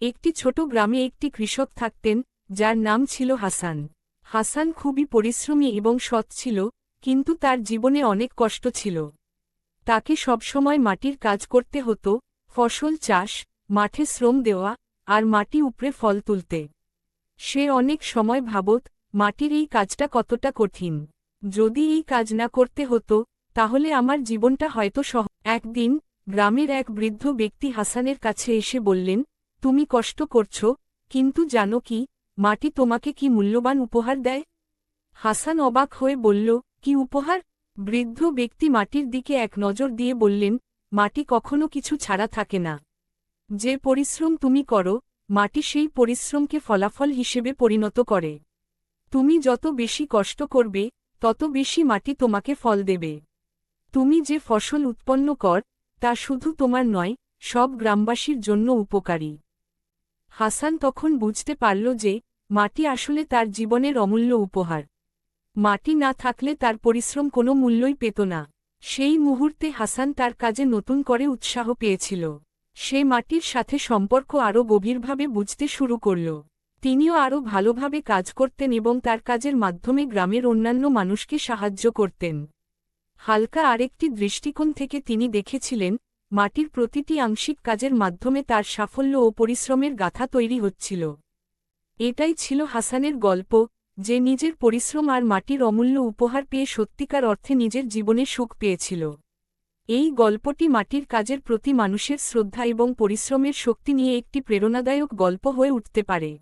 একটি ছোট গ্রামে একটি কৃষক থাকতেন, যার নাম ছিল হাসান। হাসান খুবই পরিশ্রমী এবং সৎ ছিল, কিন্তু তার জীবনে অনেক কষ্ট ছিল। তাকে সবসময় মাটির কাজ করতে হতো, ফসল চাষ, মাঠে শ্রম দেওয়া, আর মাটি উপড়ে ফল তুলতে। সে অনেক সময় ভাবত, মাটির এই কাজটা কতটা কঠিন। যদি এই কাজ না করতে হতো, তাহলে আমার জীবনটা হয়তো সহ। একদিন, গ্রামের এক বৃদ্ধ ব্যক্তি হাসানের কাছে এসে বললেন তুমি কষ্ট করছ, কিন্তু জানো কি, মাটি তোমাকে কি মূল্যবান উপহার দেয়? হাসান অবাক হয়ে বলল, কি উপহার? বৃদ্ধ ব্যক্তি মাটির দিকে এক নজর দিয়ে বললেন, মাটি কখনো কিছু ছাড়া থাকে না। যে পরিশ্রম তুমি করো, মাটি সেই পরিশ্রমকে ফলাফল হিসেবে পরিণত করে। তুমি যত বেশি কষ্ট করবে, তত বেশি মাটি তোমাকে ফল দেবে। তুমি যে ফসল উৎপন্ন কর, তা শুধু তোমার নয়, সব গ্রামবাসীর জন্য উপকারী। হাসান তখন বুঝতে পারল যে, মাটি আসলে তার জীবনের অমূল্য উপহার। মাটি না থাকলে তার পরিশ্রম কোনো মূল্যই পেত না। সেই মুহূর্তে হাসান তার কাজে নতুন করে উৎসাহ পেয়েছিল। সে মাটির সাথে সম্পর্ক আরও গভীরভাবে বুঝতে শুরু করল। তিনিও আরও ভালোভাবে কাজ করতেন এবং তার কাজের মাধ্যমে গ্রামের অন্যান্য মানুষকে সাহায্য করতেন। হালকা আরেকটি দৃষ্টিকোণ থেকে তিনি দেখেছিলেন মাটির প্রতিটি আংশিক কাজের মাধ্যমে তার সাফল্য ও পরিশ্রমের গাথা তৈরি হচ্ছিল। এটাই ছিল হাসানের গল্প, যে নিজের পরিশ্রম আর মাটির অমূল্য উপহার পেয়ে সত্যিকার অর্থে নিজের জীবনে সুখ পেয়েছিল। এই গল্পটি মাটির কাজের প্রতি মানুষের শ্রদ্ধা এবং পরিশ্রমের শক্তি নিয়ে একটি প্রেরণাদায়ক গল্প হয়ে উঠতে পারে।